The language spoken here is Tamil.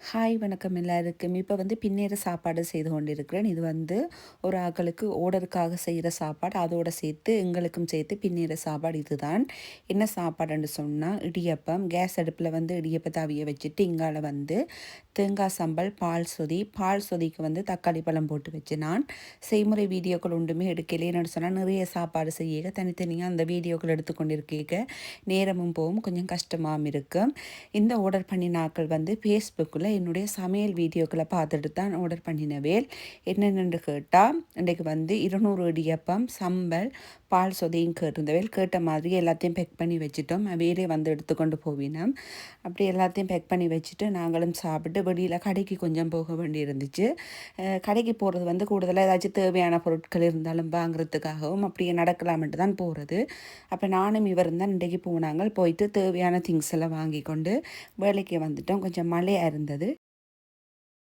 ஹாய் வணக்கம் எல்லாருக்கும். இப்போ வந்து பின்னேற சாப்பாடு செய்து கொண்டிருக்கிறேன். இது வந்து ஒரு ஆக்களுக்கு ஓடருக்காக செய்கிற சாப்பாடு. அதோடு சேர்த்து எங்களுக்கும் சேர்த்து பின்னேற சாப்பாடு இதுதான். என்ன சாப்பாடுன்னு சொன்னால் இடியப்பம் கேஸ் அடுப்பில் வந்து இடியப்பத்தை அவிய வச்சுட்டு இங்கால வந்து தேங்காய் சம்பல் பால் சொதி. பால் சொதிக்கு வந்து தக்காளி பழம் போட்டு வச்சு நான் செய்முறை வீடியோக்கள் ஒன்றுமே எடுக்கலேன்னு சொன்னால் நிறைய சாப்பாடு செய்ய தனித்தனியாக அந்த வீடியோக்கள் எடுத்துக்கொண்டிருக்கீங்க நேரமும் போகும் கொஞ்சம் கஷ்டமாகவும் இருக்கும் இந்த ஆர்டர் பண்ணினாக்கள் வந்து ஃபேஸ்புக்கில் என்னுடைய சமையல் வீடியோக்களை பார்த்துட்டு தான் ஆர்டர் பண்ணினவேல் என்னென்னு கேட்டால் இன்றைக்கு வந்து இருநூறு இடியப்பம் சம்பல் பால் சொதையும் கேட்டிருந்தவேல் கேட்ட மாதிரி எல்லாத்தையும் பேக் பண்ணி வச்சுட்டோம். வேலையை வந்து எடுத்துக்கொண்டு போவினோம். அப்படி எல்லாத்தையும் பேக் பண்ணி வச்சுட்டு நாங்களும் சாப்பிட்டு வெளியில் கடைக்கு கொஞ்சம் போக வேண்டி இருந்துச்சு கடைக்கு போகிறது வந்து கூடுதலாக ஏதாச்சும் தேவையான பொருட்கள் இருந்தாலும் வாங்குறதுக்காகவும் அப்படியே நடக்கலாம்ட்டு தான் போகிறது அப்போ நானும் இவர் தான் இன்றைக்கு போனாங்க. போயிட்டு தேவையான திங்ஸ் எல்லாம் வாங்கி கொண்டு வேலைக்கு வந்துட்டோம். கொஞ்சம் மழையாக இருந்தது.